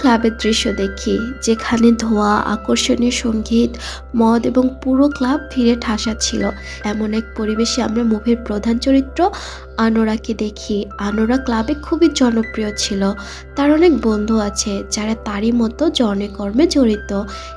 ক্লাবের দৃশ্য দেখি, যেখানে ধোয়া, আকর্ষণীয় সংগীত, মদ এবং পুরো ক্লাব ভিড়ে ঠাসা ছিল। এমন এক পরিবেশে আমরা মুভির প্রধান চরিত্র আনোরাকে দেখি। আনোরা ক্লাবে খুবই জনপ্রিয় ছিল। তার অনেক বন্ধু আছে যারা তারই মতো জনে কর্মে জড়িত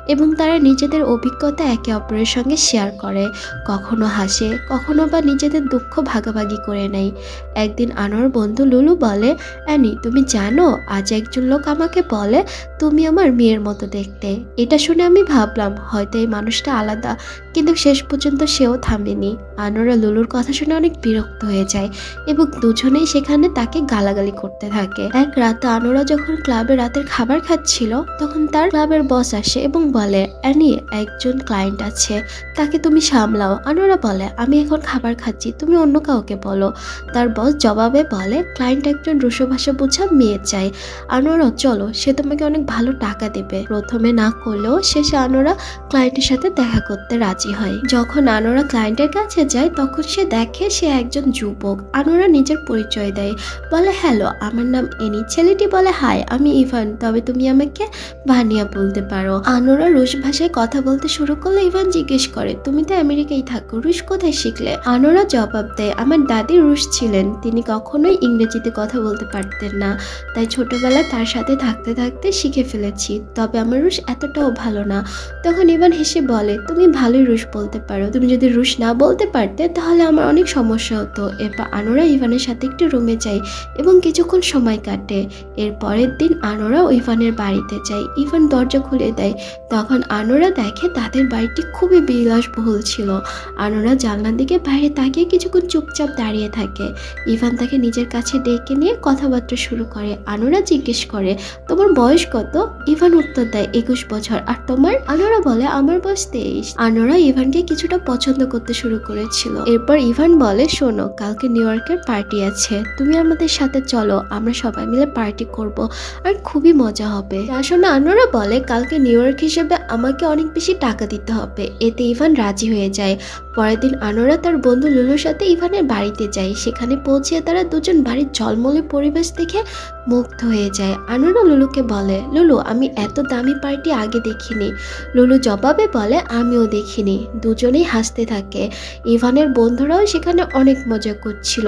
এবং তারা নিজেদের অভিজ্ঞতা একে অপরের সঙ্গে শেয়ার করে। কখনো হাসে, কখনো বা নিজেদের দুঃখ ভাগাভাগি করে নেয়। একদিন আনোর বন্ধু লুলু বলে, অ্যানি, তুমি জানো, আজ একজন লোক আমাকে বলে, তুমি আমার মেয়ের মতো দেখতে। এটা শুনে আমি ভাবলাম, হয়তো এই মানুষটা আলাদা। কিন্তু শেষ পর্যন্ত সেও থামেনি। আনোরা লুলুর কথা শুনে অনেক বিরক্ত হয়ে যায়। এবং দুজনেই সেখানে তাকে গালাগালি করতে থাকে। এক রাতে আনোরা যখন ক্লাবে রাতের খাবার খাচ্ছিল, তখন তার ক্লাবের বস আসে এবং বলে, অ্যানি, একজন ক্লায়েন্ট আছে, তাকে তুমি সামলাও। আনোরা বলে, আমি এখন খাবার খাচ্ছি, তুমি অন্য কাউকে বলো। তার বস জবাবে বলে, ক্লায়েন্ট একজন রুশো ভাষা বোঝা মেয়ে চাই। আনোরা চলো, সে তোমাকে অনেক ভালো টাকা দেবে। প্রথমে না করলেও শেষে আনোরা ক্লায়েন্টের সাথে দেখা করতে রাজি হয়। যখন আনোরা ক্লায়েন্টের কাছে যায়, তখন সে দেখে সে একজন যুবক। আনোরা নিজের পরিচয় দেয়। বলে, হ্যালো, আমার নাম এনি। ছেলেটি বলে, হাই, আমি ইভান। তবে তুমি আমাকে ভানিয়া বলতে পারো। আনোরা রুশ ভাষায় কথা বলতে শুরু করলে ইভান জিজ্ঞেস করে, তুমি তো আমেরিকায় থাকো, রুশ কোথায় শিখলে? আনোরা জবাব দেয়, আমার দাদি রুশ ছিলেন। তিনি কখনোই ইংরেজিতে কথা বলতে পারতেন না। তাই ছোটবেলায় তার সাথে থাকতে থাকতে শিখে ফেলেছি। তবে আমার রুশ এতটাও ভালো না। তখন ইভান হেসে বলে, তুমি ভালোই রুশ বলতে পারো। তুমি যদি রুশ না বলতে পারতে, তাহলে আমার অনেক সমস্যা হতো। এরপর আনোরা ইভানের সাথে একটু রুমে যায় এবং কিছুক্ষণ সময় কাটে। এর পরের দিন আনোরা ইভানের বাড়িতে যায়। ইভান দরজা খুলে দেয়। তখন আনোরা দেখে তাদের বাড়িটি খুবই বিলাসবহুল ছিল। আনোরা জানলার দিকে বাইরে তাকিয়ে কিছুক্ষণ চুপচাপ দাঁড়িয়ে থাকে। ইভান তাকে নিজের কাছে ডেকে নিয়ে কথাবার্তা শুরু করে। আনোরা জিজ্ঞেস করে, তোমার বয়স কত? ইভান উত্তর দেয়, একুশ বছর। আর তোমার? আনোরা বলে, আমার বয়স তেইশ। আনোরা ইভানকে কিছুটা পছন্দ করতে শুরু করেছিল। এরপর ইভান বলে, শোনো, কালকে নিউ ইয়র্কের পার্টি আছে। তুমি আমাদের সাথে চলো, আমরা সবাই মিলে পার্টি করব আর খুবই মজা হবে। আসলে আনোরা বলে, কালকে নিউ ইয়র্ক হিসেবে আমাকে অনেক বেশি টাকা দিতে হবে। এতে ইভান রাজি হয়ে যায়। পরের দিন আনোরা তার বন্ধু লুলুর সাথে ইভানের বাড়িতে যায়। সেখানে পৌঁছে তারা দুজন বাড়ির জলমলে পরিবেশ দেখে মুগ্ধ হয়ে যায়। আনোরা লুলুকে বলে, লুলু, আমি এত দামি পার্টি আগে দেখিনি। লুলু জবাবে বলে, আমিও দেখিনি। দুজনেই হাসতে থাকে। ইভানের বন্ধুরাও সেখানে অনেক মজা করছিল।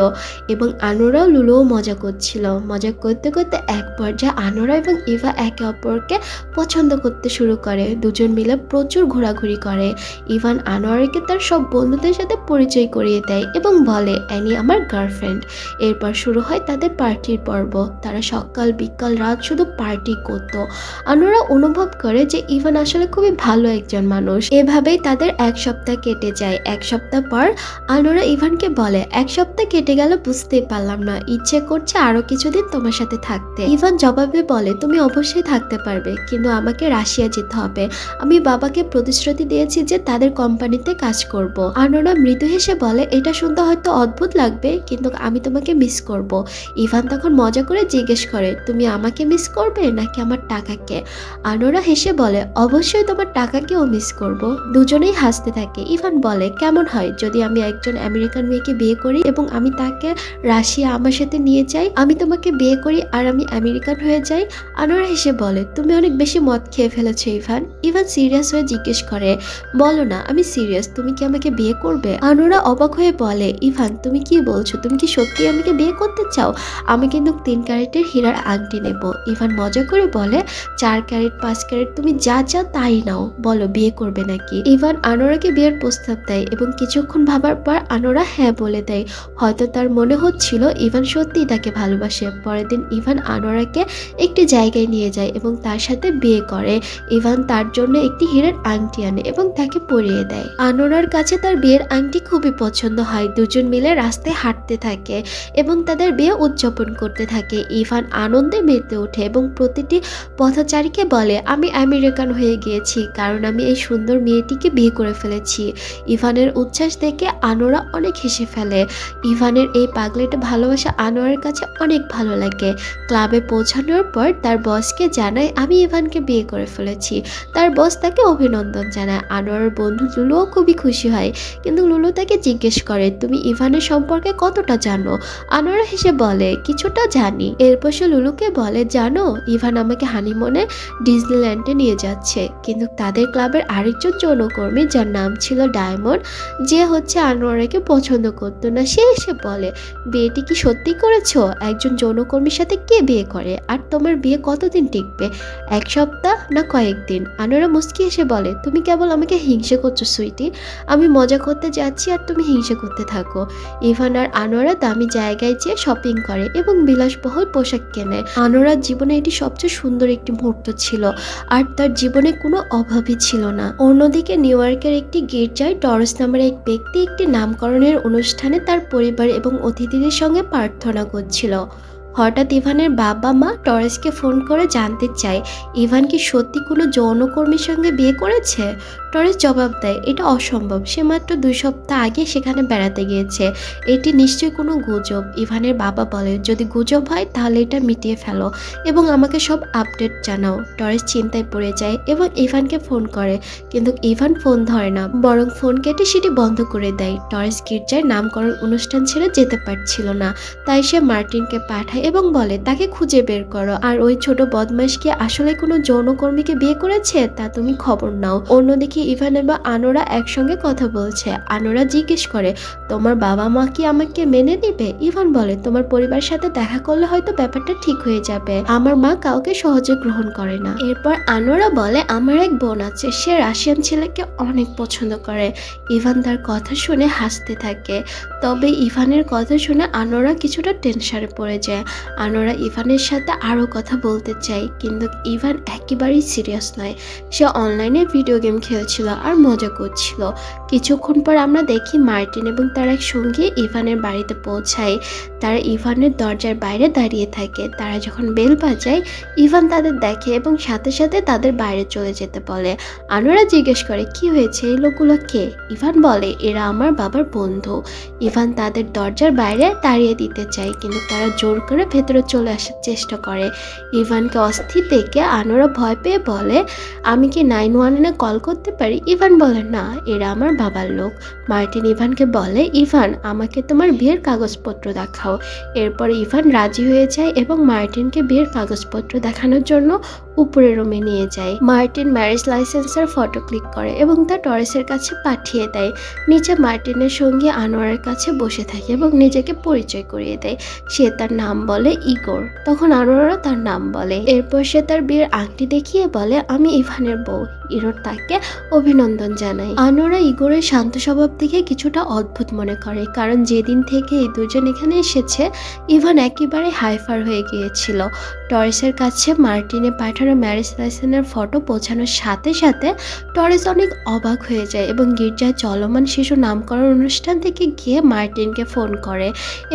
এবং আনোরাও লুলুও মজা করছিল। মজা করতে করতে এক পর্যায়ে আনোরা এবং ইভা একে অপরকে পছন্দ করতে শুরু করে। দুজন মিলে প্রচুর ঘোরাঘুরি করে। ইভান আনোয়ারকে তার সব বন্ধুদের সাথে পরিচয় করিয়ে দেয় এবং বলে, অ্যানি আমার গার্লফ্রেন্ড। এরপর শুরু হয় তাদের পার্টির পর্ব। তারা সকাল, বিকাল, রাত শুধু পার্টি করতো। আনোরা অনুভব করে যে ইভান আসলে খুবই ভালো একজন মানুষ। এভাবেই তাদের এক সপ্তাহ কেটে যায়। এক সপ্তাহ পর আনোরা ইভানকে বলে, এক সপ্তাহ কেটে গেল, বুঝতেই পারলাম না। ইচ্ছে করছে আরও কিছুদিন তোমার সাথে থাকতে। ইভান জবাবে বলে, তুমি অবশ্যই থাকতে পারবে, কিন্তু আমাকে রাশিয়া যেতে হবে। আমি বাবাকে প্রতিশ্রুতি দিয়েছি যে তাদের কোম্পানিতে কাজ করব। আনোরা মৃদু হেসে বলে, এটা শুনতে হয়তো অদ্ভুত লাগবে, কিন্তু আমি তোমাকে মিস করব। ইভান তখন মজা করে জিজ্ঞেস করে, তুমি আমাকে মিস করবে নাকি আমার টাকাকে? আনোরা হেসে বলে, অবশ্যই তোমার টাকাকেও মিস করব। দুজনেই হাসতে থাকে। ইভান বলে, কেমন হয় যদি আমি একজন আমেরিকান মেয়েকে বিয়ে করি এবং আমি তাকে রাশিয়া আমার সাথে নিয়ে যাই, আমি তোমাকে বিয়ে করি আর আমি আমেরিকান হয়ে যাই। আনোরা হেসে বলে, তুমি অনেক বেশি মদ খেয়ে ফেলেছো, ইভান। ইভান সিরিয়াস হয়ে জিজ্ঞেস করে, বলো না, আমি সিরিয়াস, তুমি কি আমাকে বিয়ে করবে? আনোরা অবাক হয়ে বলে, ইভান, তুমি কি বলছো? তুমি কি সত্যি আমাকে বিয়ে করতে চাও? আমি কিন্তু তিন ক্যারেটের হীরার আংটি নেব। ইভান মজা করে বলে, চার ক্যারেট, পাঁচ ক্যারেট, তুমি যা যা, তাই নাও। বলো, বিয়ে করবে নাকি? ইভান আনোরাকে বিয়ের প্রস্তাব দেয় এবং কিছুক্ষণ ভাবার পর আনোরা হ্যাঁ বলে দেয়। হয়তো তার মনে হচ্ছিল ইভান সত্যিই তাকে ভালোবাসে। পরের দিন ইভান আনোরাকে একটি জায়গায় নিয়ে যায় এবং তার সাথে বিয়ে করে। ইভান তার জন্য একটি হীরের আংটি আনে এবং তাকে পরিয়ে দেয়। আনোরার কাছে তার বিয়ের আংটি খুবই পছন্দ হয়। দুজন মিলে রাস্তায় হাঁটতে থাকে এবং তাদের বিয়ে উদযাপন করতে থাকে। ইভান আনন্দে মেতে ওঠে এবং প্রতিটি পথচারীকে বলে, আমি আমেরিকান হয়ে গিয়েছি, কারণ আমি এই সুন্দর মেয়েটিকে বিয়ে করে ফেলেছি। ইভানের উচ্ছ্বাস দেখে আনোরা অনেক হেসে ফেলে। ইভান ইভানের এই পাগলিটা ভালোবাসা আনোয়ারের কাছে অনেক ভালো লাগে। ক্লাবে পৌঁছানোর পর তার বসকে জানায়, আমি ইভানকে বিয়ে করে ফেলেছি। তার বস তাকে অভিনন্দন জানায়। আনোয়ারের বন্ধু লুলুও খুবই খুশি হয়। কিন্তু লুলু তাকে জিজ্ঞেস করে, তুমি ইভানের সম্পর্কে কতটা জানো? আনোয়ার হেসে বলে, কিছুটা জানি। এরপর সে লুলুকে বলে, জানো, ইভান আমাকে হানিমনে ডিজনিল্যান্ডে নিয়ে যাচ্ছে। কিন্তু তাদের ক্লাবের আরেকজন যৌনকর্মী যার নাম ছিল ডায়মন্ড, যে হচ্ছে আনোয়ারকে পছন্দ করতো না, সে এসে বলে, বিয়েটি কি সত্যি করেছ? একজন যৌনকর্মীর সাথে কে বিয়ে করে? আর তোমার বিয়ে কতদিন টিকবে? এক সপ্তাহ না কয়েকদিন আনোয়ারা মুস্কি এসে বলে, তুমি কেবল আমাকে হিংসে করছ, সুইটি। আমি মজা করতে যাচ্ছি আর তুমি হিংসে করতে থাকো। ইভান আর আনোয়ারা দামি জায়গায় যেয়ে শপিং করে এবং বিলাসবহুল পোশাক কেনে। আনোয়ারার জীবনে এটি সবচেয়ে সুন্দর একটি মুহূর্ত ছিল, আর তার জীবনে কোনো অভাবই ছিল না। অন্যদিকে নিউ ইয়র্কের একটি গির্জায় টরস নামের এক ব্যক্তি একটি নামকরণের অনুষ্ঠানে তার পরিবার এবং অতিথিদের সঙ্গে প্রার্থনা করছিল। হঠাৎ ইভানের বাবা মা টরেসকে ফোন করে জানতে চায়, ইভান কি সত্যি কোনো যৌনকর্মীর সঙ্গে বিয়ে করেছে? টরেস জবাব দেয়, এটা অসম্ভব। সে মাত্র দুই সপ্তাহ আগে সেখানে বেড়াতে গিয়েছে। এটি নিশ্চয়ই কোনো গুজব। ইভানের বাবা বলে, যদি গুজব হয়, তাহলে এটা মিটিয়ে ফেলো এবং আমাকে সব আপডেট জানাও। টরেস চিন্তায় পড়ে যায় এবং ইভানকে ফোন করে, কিন্তু ইভান ফোন ধরে না, বরং ফোন কেটে সেটি বন্ধ করে দেয়। টরেস গির্জায় নামকরণ অনুষ্ঠান ছেড়ে যেতে পারছিল না, তাই সে মার্টিনকে পাঠায় এবং বলে, তাকে খুঁজে বের করো। আর ওই ছোট বদমাইশ কি আসলে কোনো যৌনকর্মীকে বিয়ে করেছে? তা তুমি খবর নাও। অন্যদিকে ইভান এবং আনোরা একসঙ্গে কথা বলছে। আনোরা জিজ্ঞেস করে, তোমার বাবা মা কি আমাকে মেনে নেবে? ইভান বলে, তোমার পরিবারের সাথে দেখা করলে হয়তো ব্যাপারটা ঠিক হয়ে যাবে। আমার মা কাউকে সহজে গ্রহণ করে না। এরপর আনোরা বলে, আমার এক বোন আছে, সে রাশিয়ান ছেলেকে অনেক পছন্দ করে। ইভান তার কথা শুনে হাসতে থাকে। তবে ইভানের কথা শুনে আনোরা কিছুটা টেনশনে পড়ে যায়। আনোরা ইভানের সাথে আরও কথা বলতে চায়, কিন্তু ইভান একেবারেই সিরিয়াস নয়। সে অনলাইনে ভিডিও গেম খেলছিল আর মজা করছিল। কিছুক্ষণ পর আমরা দেখি মার্টিন এবং তার এক সঙ্গী ইভানের বাড়িতে পৌঁছায়। তারা ইভানের দরজার বাইরে দাঁড়িয়ে থাকে। তারা যখন বেল বাজায়, ইভান তাদের দেখে এবং সাথে সাথে তাদের বাইরে চলে যেতে বলে। আনোরা জিজ্ঞেস করে, কি হয়েছে? এই লোকগুলো কে? ইভান বলে, এরা আমার বাবার বন্ধু। ইভান তাদের দরজার বাইরে তাড়িয়ে দিতে চায়, কিন্তু তারা জোর করে ভেতরে চলে আসার চেষ্টা করে। ইভানকে অস্থির দেখে আনোরা ভয় পেয়ে বলে, আমি কি নাইন ওয়ানে কল করতে পারি? ইভান বলে, না, এরা আমার বাবার লোক। মার্টিন ইভানকে বলে, ইভান, আমাকে তোমার বিয়ের কাগজপত্র দেখাও। এরপর ইভান রাজি হয়ে যায় এবং মার্টিনকে বিয়ের কাগজপত্র দেখানোর জন্য উপরের রুমে নিয়ে যায়। মার্টিন ম্যারেজ লাইসেন্সের ফটো ক্লিক করে এবং তা টরেসের কাছে পাঠিয়ে দেয়। নিচে মার্টিনের সঙ্গে আনোয়ারের কাছে বসে থাকে এবং নিজেকে পরিচয় করিয়ে দেয়। সে তার নাম বলে ইগোর। তখন আনোয়ারও তার নাম বলে। এরপর সে তার বিয়ের আংটি দেখিয়ে বলে, আমি ইভানের বউ। ইরোর তাকে অভিনন্দন জানাই আনোরা ইগোরের শান্ত স্বভাব দেখে কিছুটা অদ্ভুত মনে করে, কারণ যেদিন থেকে এই দুজন এখানে এসেছে, ইভান একেবারে হাইফার হয়ে গিয়েছিল। টরেসের কাছে মার্টিনে পাঠানো ম্যারেজ লাইসেন্সের ফটো পৌঁছানোর সাথে সাথে টরেস অনেক অবাক হয়ে যায় এবং গির্জায় চলমান শিশু নামকরণ অনুষ্ঠান থেকে গিয়ে মার্টিনকে ফোন করে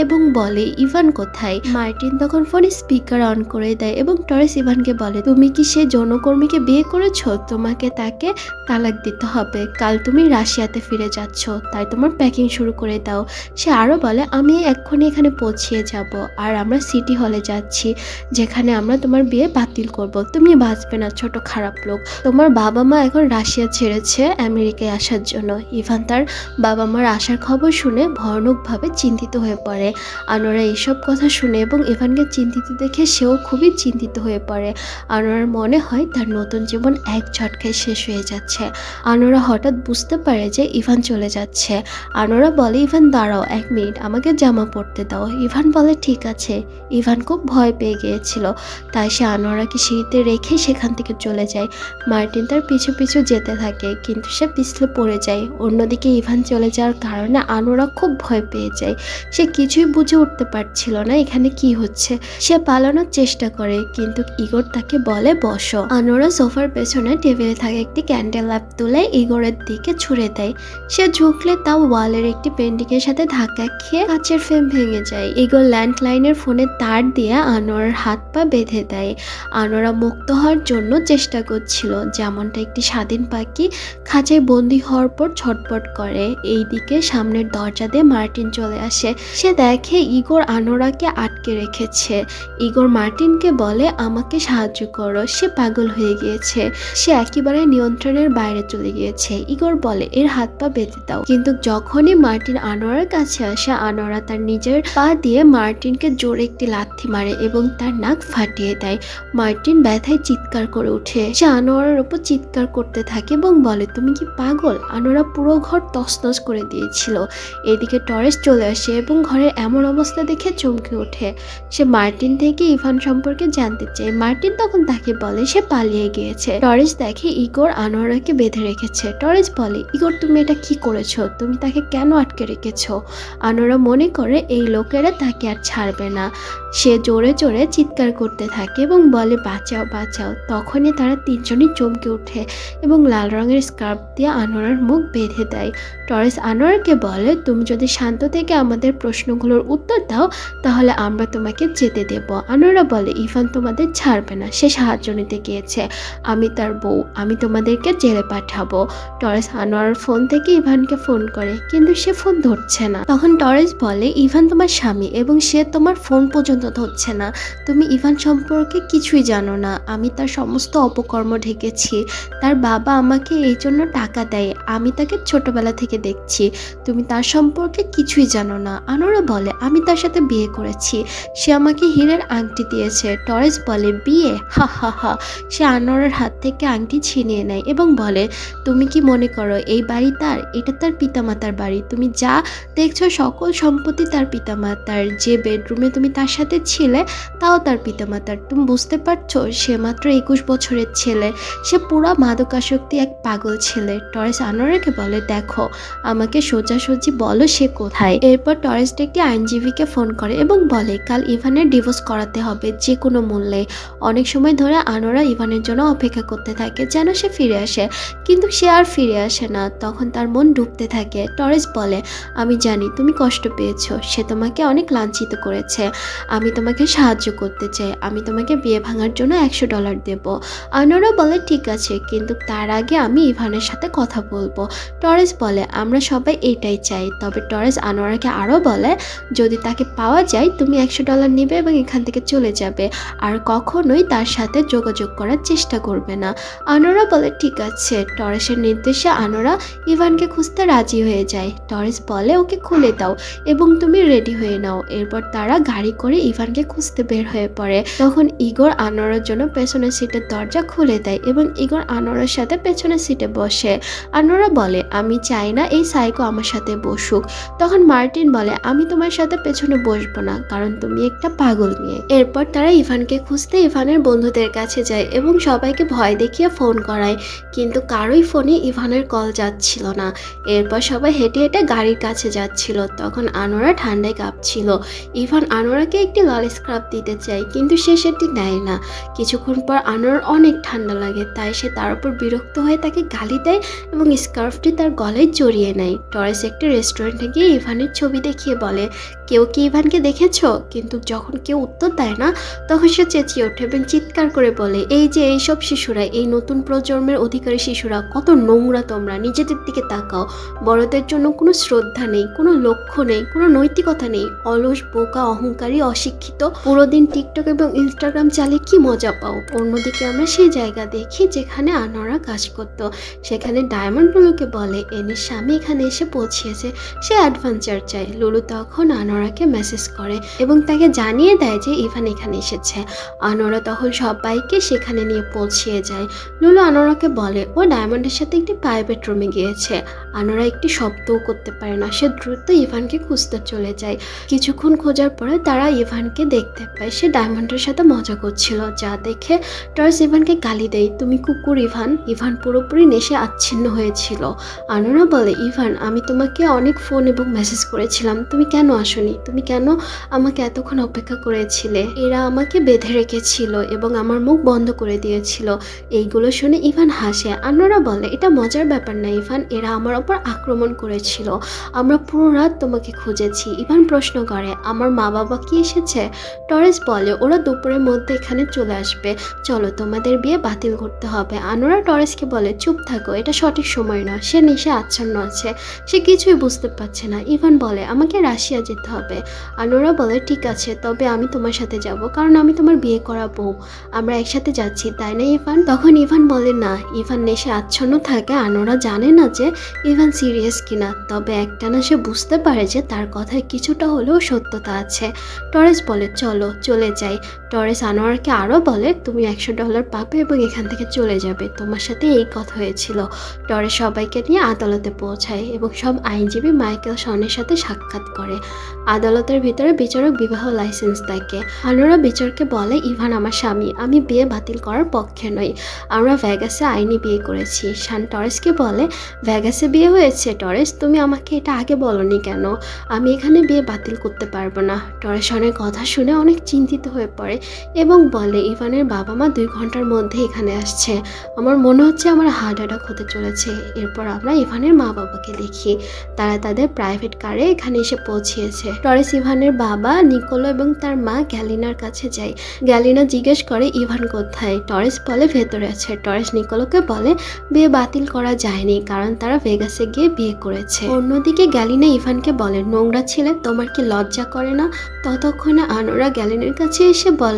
এবং বলে, ইভান কোথায়? মার্টিন তখন ফোনে স্পিকার অন করে দেয় এবং টরেস ইভানকে বলে, তুমি কি সে যৌনকর্মীকে বিয়ে করেছ? তোমাকে তাকে তালাক দিতে হবে। কাল তুমি রাশিয়াতে ফিরে যাচ্ছ, তাই তোমার প্যাকিং শুরু করে দাও। সে আরও বলে, আমি এক্ষুনি এখানে পৌঁছিয়ে যাব, আর আমরা সিটি হলে যাচ্ছি, যেখানে আমরা তোমার বিয়ে বাতিল করব। তুমি বাঁচবে না, ছোট খারাপ লোক। তোমার বাবা মা এখন রাশিয়া ছেড়েছে আমেরিকায় আসার জন্য। ইভান তার বাবা মার আসার খবর শুনে ভয়ানকভাবে চিন্তিত হয়ে পড়ে। আনোরা এইসব কথা শুনে এবং ইভানকে চিন্তিত দেখে সেও খুবই চিন্তিত হয়ে পড়ে। আনোরার মনে হয় তার নতুন জীবন এক ঝটকায় শেষ হয়ে যাচ্ছে। আনোরা হঠাৎ বুঝতে পারে যে ইভান চলে যাচ্ছে। আনোরা বলে, ইভান, দাঁড়াও এক মিনিট, আমাকে জামা পরতে দাও। ইভান বলে, ঠিক আছে। ইভান খুব ভয় পেয়ে গিয়েছিল। তাই সে আনোরাকে সিঁড়িতে রেখে সেখান থেকে চলে যায়। মার্টিন তার পিছু পিছু যেতে থাকে, কিন্তু সে পিছলে পড়ে যায়। অন্যদিকে ইভান চলে যাওয়ার কারণে আনোরা খুব ভয় পেয়ে যায়। সে কিছুই বুঝে উঠতে পারছিল না এখানে কি হচ্ছে। সে পালানোর চেষ্টা করে, কিন্তু ইগোর তাকে বলে, বসো। আনোরা সোফার পেছনে টেবিলে থাকা একটি ক্যান্ডেল ল্যাপ তুলে ইগোরের দিকে ছুড়ে দেয়। সে ঝুঁকলে তা ওয়ালের একটি পেন্টিংয়ের সাথে ধাক্কা খেয়ে কাচের ফ্রেম ভেঙে যায়। ইগোর ল্যান্ডলাইনের ফোনে তার দিয়ে আনোয়ার হাত পা বেঁধে দেয়। আনোরা মুখ মুক্ত হওয়ার জন্য চেষ্টা করছিল। যেমনটা একটি স্বাধীন পাখি খাঁচায় বন্দি হওয়ার পর ছটপট করে। এইদিকে সামনের দরজা দিয়ে মার্টিন চলে আসে। সে দেখে ইগোর আনোরাকে আটকে রেখেছে। ইগোর মার্টিনকে বলে, আমাকে সাহায্য করো, সে পাগল হয়ে গিয়েছে। সে একেবারে নিয়ন্ত্রণের বাইরে চলে গিয়েছে। ইগোর বলে, এর হাত পা বেঁধে দাও। কিন্তু যখনই মার্টিন আনোয়ারের কাছে আসে আনোয়ারা তার নিজের পা দিয়ে মার্টিনকে জোরে একটি লাথি মারে এবং তার নাক ফাটিয়ে দেয়। মার্টিন ব্যথায় চিৎকার করে ওঠে। সে আনোয়ারের উপর চিৎকার করতে থাকে এবং বলে, তুমি কি পাগল? আনোয়ারা পুরো ঘর তছনছ করে দিয়েছিল। এদিকে টরেস চলে আসে এবং ঘরের এমন অবস্থা দেখে চমকে ওঠে। সে মার্টিন থেকে ইভান সম্পর্কে জানতে চায়। মার্টিন তখন তাকে বলে, সে পালিয়ে গিয়েছে। টরেস দেখে ইগোর আনোয়ারাকে বেঁধে রেখেছে। টরেস বলে, ইগোর, তুমি এটা কি করেছ? তুমি তাকে কেন আটকে রেখেছো? আনোরা মনে করে, এই লোকেরা তাকে আর ছাড়বে না। সে জোরে জোরে চিৎকার করতে থাকে এবং বলে, বাঁচাও বাঁচাও। তখনই তারা তিনজনই চমকে ওঠে এবং লাল রঙের স্কার্ফ দিয়ে আনোয়ার মুখ বেঁধে দেয়। টরেস আনোয়ারকে বলে, তুমি যদি শান্ত থেকে আমাদের প্রশ্নগুলোর উত্তর দাও, তাহলে আমরা তোমাকে যেতে দেব। আনোয়ারা বলে, ইভান তোমাদের ছাড়বে না, সে সাহায্য নিতে গিয়েছে। আমি তার বউ, আমি তোমাদেরকে জেলে পাঠাবো। টরেস আনোয়ার ফোন থেকে ইভানকে ফোন করে, কিন্তু সে ফোন ধরছে না। তখন টরেস বলে, ইভান তোমার স্বামী এবং সে তোমার ফোন পর্যন্ত ধরছে না। তুমি ইভান সম্পর্কে কিছুই জানো না। আমি তার সমস্ত অপকর্ম ঢেকেছি। তার বাবা আমাকে এই জন্য টাকা দেয়। আমি তাকে ছোটবেলা থেকে দেখছি। তুমি তার সম্পর্কে কিছুই জানো না। আনোরা বলে, আমি তার সাথে বিয়ে করেছি। সে আমাকে হীরের আংটি দিয়েছে। টরেস বলে, বিয়ে? হা হা হা। সে আনোয়ারের হাত থেকে আংটি ছিনিয়ে নেয় এবং বলে, তুমি কি মনে করো, এই বাড়ি তার? এটা তার পিতামাতার বাড়ি। তুমি যা দেখছ, সকল সম্পত্তি তার পিতামাতার। যে বেডরুমে তুমি তার সাথে ছিলে, তাও তার পিতামাতার। তুমি বুঝতে পারছ, সে মাত্র একুশ বছরের ছেলে। সে পুরো মাদকাসক্তি এক পাগল ছেলে। টরেস আনোরাকে বলে, দেখো, আমাকে সোজাসুজি বলো সে কোথায়? এরপর টরেস একটি আইনজীবীকে ফোন করে এবং বলে, কাল ইভানের ডিভোর্স করাতে হবে যে কোনো মূল্যে। অনেক সময় ধরে আনোরা ইভানের জন্য অপেক্ষা করতে থাকে যেন সে ফিরে আসে। কিন্তু সে আর ফিরে আসে না। তখন তার মন ডুবতে থাকে। টরেস বলে, আমি জানি, তুমি কষ্ট পেয়েছ। সে তোমাকে অনেক লাঞ্ছিত করেছে। আমি তোমাকে সাহায্য করতে চাই। আমি তোমাকে বিয়ে ভাঙার জন্য একশো ডলার দেব। আনোরা বলে, ঠিক আছে, কিন্তু তার আগে আমি ইভানের সাথে কথা বলব। টরেস বলে, আমরা সবাই এটাই চাই। তবে টরেস আনোয়ারাকে আরও বলে, যদি তাকে পাওয়া যায়, তুমি একশো ডলার নেবে এবং এখান থেকে চলে যাবে। আর কখনোই তার সাথে যোগাযোগ করার চেষ্টা করবে না। আনোরা বলে, ঠিক আছে। টরেসের নির্দেশে আনোরা ইভানকে খুঁজতে রাজি হয়ে যায়। টরেস বলে, ওকে খুলে দাও এবং তুমি রেডি হয়ে নাও। এরপর তারা গাড়ি করে ইভানকে খুঁজতে বের হয়ে পড়ে। তখন ইগোর আনোয়ারের জন্য পেছনের সিটের দরজা খুলে দেয় এবং ইগোর আনোয়ারের সাথে পেছনের সিটে বসে। আনোরা বলে, আমি চাই না এই সাইকো আমার সাথে বসুক। তখন মার্টিন বলে, আমি তোমার সাথে পেছনে বসবো না, কারণ তুমি একটা পাগল মেয়ে। এরপর তারা ইভানকে খুঁজতে ইভানের বন্ধুদের কাছে যায় এবং সবাইকে ভয় দেখিয়ে ফোন করায়, কিন্তু কারোই ফোনে ইভানের কল যাচ্ছিল না। এরপর সবাই হেঁটে হেঁটে গাড়ির কাছে যাচ্ছিল। তখন আনোরা ঠান্ডায় কাঁপছিল। ইভান আনোরাকে একটি লাল স্ক্রাব দিতে চায় কিন্তু সে সেটি নেয় না। কিছুক্ষণ পর আনোয়ার অনেক ঠান্ডা লাগে, তাই সে তার উপর বিরক্ত হয়ে তাকে গালি দেয় এবং স্কার্ফটি তার গলায় জড়িয়ে নেয়। টরেস একটি রেস্টুরেন্টে গিয়ে ইভানের ছবি দেখিয়ে বলে কেউ কি ইভানকে দেখেছ? কিন্তু যখন কেউ উত্তর দেয় না, তখন সে চেঁচিয়ে ওঠে এবং চিৎকার করে বলে, এই যে এইসব শিশুরা, এই নতুন প্রজন্মের অধিকারী শিশুরা, কত নোংরা তোমরা, নিজেদের দিকে তাকাও। বড়দের জন্য কোনো শ্রদ্ধা নেই, কোনো লক্ষ্য নেই, কোনো নৈতিকতা নেই। অলস, বোকা, অহংকারী, অশিক্ষিত। পুরো দিন টিকটক এবং ইনস্টাগ্রাম চালিয়ে কি মজা পাও? অন্যদিকে আমরা সেই জায়গা দেখি যেখানে আনোয়ারা কাজ করতো। সেখানে ডায়মন্ড লুলুকে বলে এনে স্বামী এখানে এসে পৌঁছিয়েছে সে অ্যাডভেঞ্চার চায় লুলু তখন আনোরাকে মেসেজ করে এবং তাকে জানিয়ে দেয় যে ইভান এখানে এসেছে। আনোরা তখন সবাইকে সেখানে নিয়ে পৌঁছিয়ে যায়। লুলু আনোরাকে বলে, ও ডায়মন্ডের সাথে একটি প্রাইভেট রুমে গিয়েছে। আনোরা একটি শব্দও করতে পারে না। সে দ্রুত ইভানকে খুঁজতে চলে যায়। কিছুক্ষণ খোঁজার পরে তারা ইভানকে দেখতে পায়। সে ডায়মন্ডের সাথে মজা করছিল। যা দেখে টর্চ ইভানকে গালি দেয়, তুমি কুকুর ইভান। ইভান পুরোপুরি নেশে আচ্ছিন্ন হয়েছিল। আনোরা বলে, ইভান, আমি তোমাকে অনেক ফোন এবং মেসেজ করেছিলাম। তুমি কেন আসনি? তুমি কেন আমাকে এতক্ষণ অপেক্ষা করেছিলে? এরা আমাকে বেঁধে রেখেছিল এবং আমার মুখ বন্ধ করে দিয়েছিল। এইগুলো শুনে ইভান হাসে। আনোরা বলে, এটা মজার ব্যাপার না ইভান, এরা আমার উপর আক্রমণ করেছিল। আমরা পুরো রাত তোমাকে খুঁজেছি। ইভান প্রশ্ন করে, আমার মা বাবা কি এসেছে? টরেস বলে, ওরা দুপুরের মধ্যে এখানে চলে আসবে। চলো, তোমাদের বিয়ে বাতিল করতে হবে। আনোরা টরেসকে বলে, চুপ থাকো, এটা সঠিক সময় না সে নেশে আচ্ছন্ন আছে। সে কিছুই বুঝতে পারছে না। ইভান বলে, আমাকে রাশিয়া যেতে হবে। আনোরা বলে, ঠিক আছে, তবে আমি তোমার সাথে যাব, কারণ আমি তোমার বিয়ে করা বউ। আমরা একসাথে যাচ্ছি, তাই না ইভান? তখন ইভান বলে, না, ইভান নেশে আচ্ছন্ন থাকে আনোরা জানে না যে ইভান সিরিয়াস কিনা। তবে একটা না সে বুঝতে পারে যে তার কথায় কিছুটা হলেও সত্যতা আছে। টরেস বলে, চলো, চলে যাই। টরেস আনোয়ারকে আরও বলে, তুমি একশো ডলার পাবে এবং এখান থেকে চলে যাবে। তোমার সাথে এই কথা হয়েছিল। টরেস সবাইকে নিয়ে আদালতে পৌঁছায় এবং সব আইনজীবী মাইকেল শনের সাথে সাক্ষাৎ করে। আদালতের ভিতরে বিচারক বিবাহ লাইসেন্স থাকে আনোরা বিচারকে বলে, ইভান আমার স্বামী, আমি বিয়ে বাতিল করার পক্ষে নই। আমরা ভ্যাগাসে আইনি বিয়ে করেছি। শান টরেসকে বলে ভ্যাগাসে বিয়ে হয়েছে টরেস, তুমি আমাকে এটা আগে বলনি কেন? আমি এখানে বিয়ে বাতিল করতে পারব না। টরেশনের কথা শুনে অনেক চিন্তিত হয়ে পড়ে। এবং বলে, ইভানের বাবা মা দুই ঘণ্টার মধ্যে এখানে আসছে। আমার মনে হচ্ছে আমার হার্ট অ্যাটাক হতে চলেছে। এরপর আমরা ইভানের মা বাবাকে দেখি। তারা তাদের প্রাইভেট কারে এখানে এসে পৌঁছিয়েছে। টরেস ইভানের বাবা, নিকোলো এবং তার মা গ্যালিনার কাছে যায়। গ্যালিনা জিজ্ঞেস করে, ইভান কোথায়? টরেস বলে, ভেতরে আছে। টরেস নিকোলোকে বলে, বিয়ে বাতিল করা যায়নি, কারণ তারা ভেগাসে গিয়ে বিয়ে করেছে। অন্যদিকে গ্যালিনা ইভানকে বলে, নোংরা ছেলে, তোমার কি লজ্জা করে না? ততক্ষণে আনোরা গ্যালিনের কাছে এসে বলে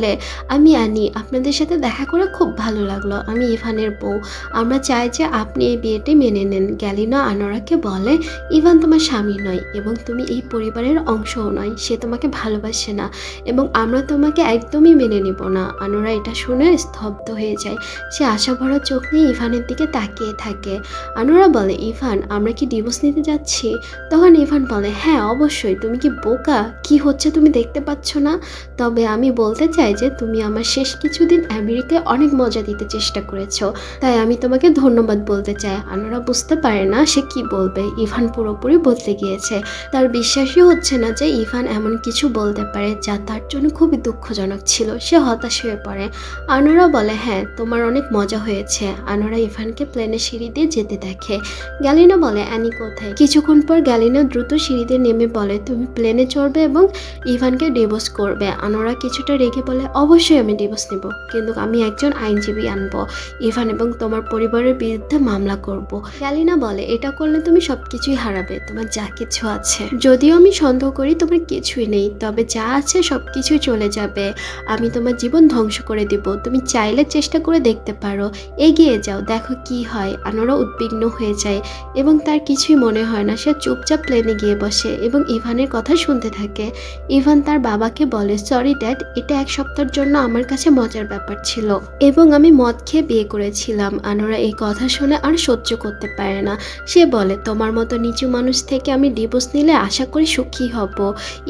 আমি আনি, আপনাদের সাথে দেখা করে খুব ভালো লাগল। আমি ইভানের বউ। আমরা চাই যে আপনি এই বিয়েটি মেনে নেন। গ্যালিনা আনোরাকে বলে, ইভান তোমার স্বামী নয় এবং তুমি এই পরিবারের অংশও নয়। সে তোমাকে ভালোবাসে না এবং আমরা তোমাকে একদমই মেনে নেব না। আনোরা এটা শুনে স্তব্ধ হয়ে যায়। সে আশা ভরা চোখ নিয়ে ইভানের দিকে তাকিয়ে থাকে। আনোরা বলে, ইভান, আমরা কি ডিভোর্স নিতে যাচ্ছি? তখন ইভান বলে হ্যাঁ অবশ্যই। তুমি কি বোকা? কি হচ্ছে তুমি দেখতে পাচ্ছ না? তবে আমি বলতে চাই যে তুমি আমার শেষ কিছুদিন আমেরিকায় অনেক মজা দিতে চেষ্টা করেছ। তাই আমি তোমাকে ধন্যবাদ বলতে চাই। আনোরা বুঝতে পারে না সে কি বলবে। ইভান পুরোপুরি বদলে গিয়েছে। তার বিশ্বাসই হচ্ছে না যে ইভান এমন কিছু বলতে পারে যা তার জন্য খুবই দুঃখজনক ছিল। সে হতাশ হয়ে পড়ে। আনোরা বলে হ্যাঁ তোমার অনেক মজা হয়েছে। আনোরা ইভানকে প্লেনে সিঁড়ি দিয়ে যেতে দেখে। গ্যালিনা বলে, অ্যানি কোথায়? কিছুক্ষণ পর গ্যালিনা দ্রুত সিঁড়িতে নেমে বলে, তুমি প্লেনে চড়বে এবং ইভানকে ডিভোর্স করবে। আনোরা কিছুটা রেগে বলে, অবশ্যই আমি ডিভোর্স নেব, কিন্তু আমি একজন আইনজীবী আনব। ইভান এবং তোমার পরিবারের বিরুদ্ধে মামলা করব। গ্যালিনা বলে, এটা করলে তুমি সব কিছুই হারাবে, তোমার যা কিছু আছে। যদিও আমি সন্দেহ করি তোমার কিছুই নেই, তবে যা আছে সব কিছুই চলে যাবে। আমি তোমার জীবন ধ্বংস করে দিব, তুমি চাইলে চেষ্টা করে দেখতে পারো। এগিয়ে যাও, দেখো কি হয়। আনোরা উদ্বিগ্ন হয়ে যায় এবং তার কিছুই মনে হয় না। সে চুপচাপ প্লেনে গিয়ে বসে এবং ইভানের কথা শুনতে থাকে। ইভান তার বাবাকে বলে, সরি, ড্যাড, এটা এক সপ্তাহের জন্য আমার কাছে মজার ব্যাপার ছিল এবং আমি মদ খেয়ে বিয়ে করেছিলাম। আনোরা এই কথা শুনে আর সহ্য করতে পারে না। সে বলে, তোমার মতো নিচু মানুষ থেকে আমি ডিভোর্স নিলে আশা করি সুখী হব।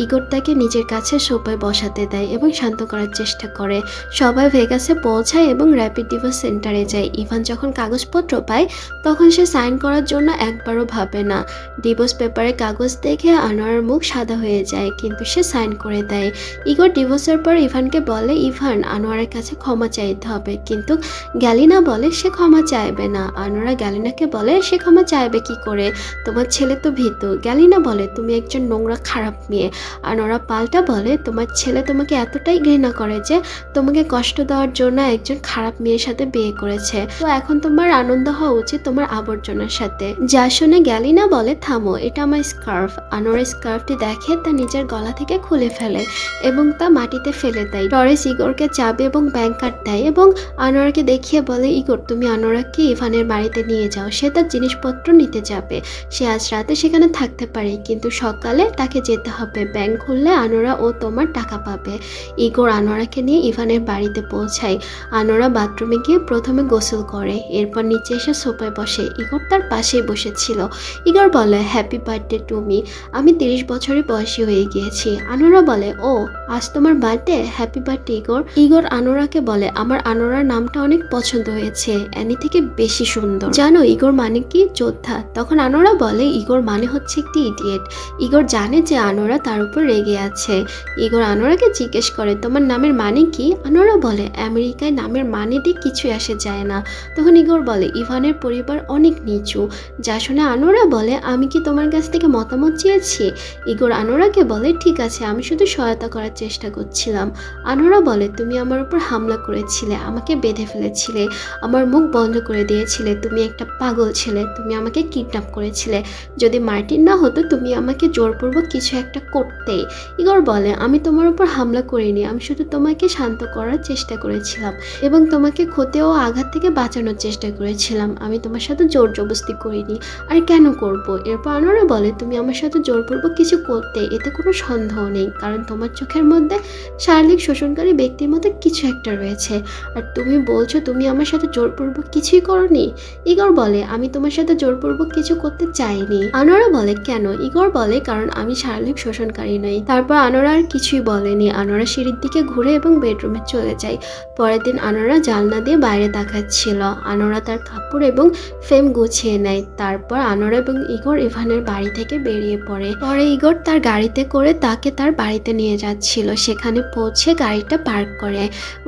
ইগর তাকে নিজের কাছে সোপায় বসাতে দেয় এবং শান্ত করার চেষ্টা করে। সবাই ভেগাসে পৌঁছায় এবং র্যাপিড ডিভোর্স সেন্টারে যায়। ইভান যখন কাগজপত্র পায়, তখন সে সাইন করার জন্য একবারও ভাবে না। ডিভোর্স পেপারে কাগজ দেখে আনোয়ারের মুখ সাদা হয়ে যায়, কিন্তু সে সাইন করে দেয়। ইগর ডিভোর্সের পর ইভানকে বলে, ইভান, আনোয়ারের কাছে ক্ষমা চাইতে হবে। কিন্তু গ্যালিনা বলে, সে ক্ষমা চাইবে না। আনোরা গ্যালিনাকে বলে, সে ক্ষমা চাইবে কি করে? তোমার ছেলে তো ভীতু। গ্যালিনা বলে, তুমি একজন নোংরা, খারাপ মেয়ে। আনোরা পাল্টা বলে, তোমার ছেলে তোমাকে এতটাই ঘৃণা করে যে তোমাকে কষ্ট দেওয়ার জন্য একজন খারাপ মেয়ের সাথে বিয়ে করেছে। তো এখন তোমার আনন্দ হওয়া উচিত তোমার আবর্জনার সাথে। যা শুনে গ্যালিনা বলে, থামো, এটা আমার স্কার্ফ। আনোরা স্কার্ফটি দেখে তা নিজের গলা থেকে খুলে ফেলে এবং তা মাটিতে ফেলে দেয়। টরেস ইগোরকে চাবি এবং ব্যাংক কার্ড দেয় এবং আনোয়ারকে দেখিয়ে বলে, ইগোর, তুমি আনোয়ারকে ইভানের বাড়িতে নিয়ে যাও। সে তার জিনিসপত্র নিতে যাবে। সে আজ রাতে সেখানে থাকতে পারে, কিন্তু সকালে তাকে যেতে হবে। ব্যাংক খুললে আনোরা ও তোমার টাকা পাবে। ইগোর আনোরাকে নিয়ে ইভানের বাড়িতে পৌঁছায়। আনোরা বাথরুমে গিয়ে প্রথমে গোসল করে। এরপর নিচে এসে সোফায় বসে। ইগোর তার পাশেই বসেছিল। ইগোর বলে হ্যাপি বার্থডে টু মি আমি তিরিশ বছরের বয়সী হয়ে গিয়েছি। আনোরা বলে, ও, আজ তোমার birthday happy happy birthday Igor Igor আনোরাকে বলে, আমার আনোরার নামটা অনেক পছন্দ হয়েছে। অ্যানি থেকে বেশি সুন্দর। জানো ইগর মানে কি? যোদ্ধা। তখন আনোরা বলে ইগর মানে হচ্ছে একটি ইডিয়েট ইগর জানে যে আনোরা তার উপর রেগে আছে। ইগর আনোরাকে জিজ্ঞেস করে, তোমার নামের মানে কি? আনোরা বলে, আমেরিকায় নামের মানে দিয়ে কিছু আসে যায় না। তখন ইগর বলে, ইভানের পরিবার অনেক নিচু। যা শুনে আনোরা বলে, আমি কি তোমার কাছ থেকে মতামত চেয়েছি? ইগর আনোরাকে বলে, ঠিক আছে, আমি শুধু সহায়তা করার চেষ্টা করছিলাম। আনোরা বলে, তুমি আমার উপর হামলা করেছিলে, আমাকে বেঁধে ফেলেছিলে, আমার মুখ বন্ধ করে দিয়েছিলে, তুমি একটা পাগল ছেলে, তুমি আমাকে কিডন্যাপ করেছিলে। যদি মার্টিন না হতো, তুমি আমাকে জোরপূর্বক কিছু একটা করতে। ইগর বলে, আমি তোমার উপর হামলা করিনি, আমি শুধু তোমাকে শান্ত করার চেষ্টা করেছিলাম এবং তোমাকে ক্ষতি ও আঘাত থেকে বাঁচানোর চেষ্টা করেছিলাম। আমি তোমার সাথে জোর জবস্তি করিনি। আর কেন করব? এরপর আনোরা বলে, তুমি আমার সাথে জোরপূর্বক কিছু করতে, এতে কোনো সন্দেহ নেই, কারণ তোমার চোখের মধ্যে শারীরিক শোষণকারী ব্যক্তির মধ্যে কিছু একটা রয়েছে। আর তুমি বলছো তুমি আমার সাথে জোরপূর্বক কিছুই করনি? ইগর বলে, আমি তোমার সাথে জোরপূর্বক কিছু করতে চাইনি। আনোরা বলে, কেন? ইগর বলে, কারণ আমি শারীরিক শোষণকারী নই। তারপর আনোরা আর কিছুই বলেনি। আনোরা সিঁড়ির দিকে ঘুরে এবং বেডরুমে চলে যায়। পরের দিন আনোরা জানলা দিয়ে বাইরে তাকাচ্ছিল। আনোরা তার কাপড় এবং ফ্রেম গুছিয়ে নেয়। তারপর আনোরা এবং ইগর ইভানের বাড়ি থেকে বেরিয়ে পড়ে। পরে ইগর তার গাড়িতে করে তাকে তার বাড়িতে নিয়ে যাচ্ছিল। সেখানে পৌঁছে গাড়িটা পার্ক করে।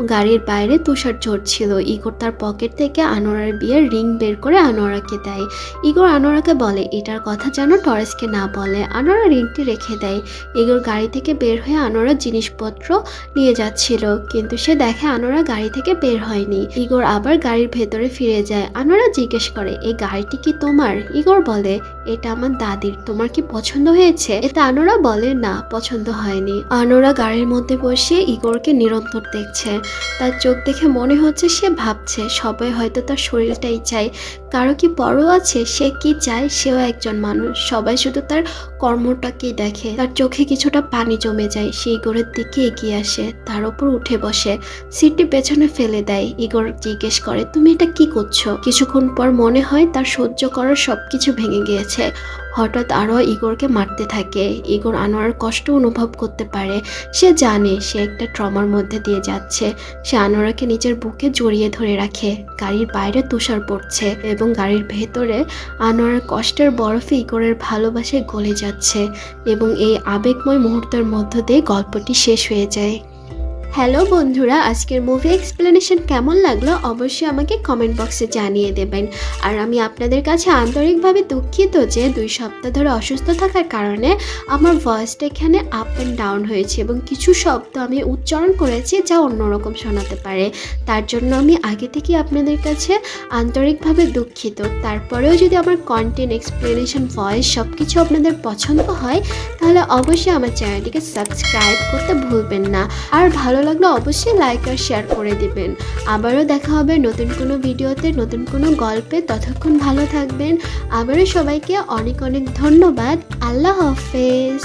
গাড়ির বাইরে তুষার ঝরছিল ইগর তার পকেট থেকে আনোরার বিয়ের রিং বের করে আনোরাকে দেয়। ইগর আনোরাকে বলে, এটার কথা যেন টরেসকে না বলে। আনোরা রিংটি রেখে দেয়। ইগর গাড়ি থেকে বের হয়ে আনোরা জিনিসপত্র নিয়ে যাচ্ছিল। কিন্তু সে দেখে আনোরা গাড়ি থেকে বের হয়নি। ইগর আবার গাড়ির ভেতরে ফিরে যায়। আনোরা জিজ্ঞেস করে এই গাড়িটি কি তোমার? ইগর বলে, এটা আমার দাদির। তোমার কি পছন্দ হয়েছে? এতে আনোরা বলে, না, পছন্দ হয়নি। আনোরা গাড়ির মধ্যে বসে ইগরকে নিরন্তর দেখছে। তার চোখ দেখে মনে হচ্ছে সে ভাবছে, সবাই হয়তো তার শরীরটাই চায়। কারও কি পরও আছে? সে কি চায়? সেও একজন মানুষ। সবাই শুধু তার কর্মটাকেই দেখে। তার চোখে কিছুটা পানি জমে যায়। সে ইগোরের দিকে এগিয়ে আসে। তার উপর উঠে বসে। সিটটি পেছনে ফেলে দেয়। ইগর জিজ্ঞেস করে, তুমি এটা কি করছ? কিছুক্ষণ পর মনে হয় তার সহ্য করার সবকিছু ভেঙে গিয়েছে। হঠাৎ আরও ইগরকে মারতে থাকে। ইগর আনোয়ার কষ্ট অনুভব করতে পারে। সে জানে সে একটা ট্রমার মধ্যে দিয়ে যাচ্ছে। সে আনোয়ারকে নিজের বুকে জড়িয়ে ধরে রাখে। গাড়ির বাইরে তুষার পড়ছে এবং গাড়ির ভেতরে আনোয়ার কষ্টের বরফে ইকরের ভালোবাসায় গলে যাচ্ছে এবং এই আবেগময় মুহূর্তের মধ্য দিয়ে গল্পটি শেষ হয়ে যায়। হ্যালো বন্ধুরা, আজকের মুভি এক্সপ্লেনেশন কেমন লাগল অবশ্যই আমাকে কমেন্ট বক্সে জানিয়ে দেবেন। আর আমি আপনাদের কাছে আন্তরিকভাবে দুঃখিত যে দুই সপ্তাহ ধরে অসুস্থ থাকার কারণে আমার ভয়েসটা এখানে আপ অ্যান্ড ডাউন হয়েছে এবং কিছু শব্দ আমি উচ্চারণ করেছি যা অন্যরকম শোনাতে পারে। তার জন্য আমি আগে থেকে আপনাদের কাছে আন্তরিকভাবে দুঃখিত। তারপরেও যদি আমার কন্টেন্ট এক্সপ্লেনেশন ভয়েস সব কিছু আপনাদের পছন্দ হয়, তাহলে অবশ্যই আমার চ্যানেলটিকে সাবস্ক্রাইব করতে ভুলবেন না। আর ভালো লাগলে অবশ্যই লাইক আর শেয়ার করে দিবেন। আবারও দেখা হবে নতুন কোনো ভিডিওতে, নতুন কোনো গল্পে। ততক্ষণ ভালো থাকবেন। আবারও সবাইকে অনেক অনেক ধন্যবাদ। আল্লাহ হাফেজ।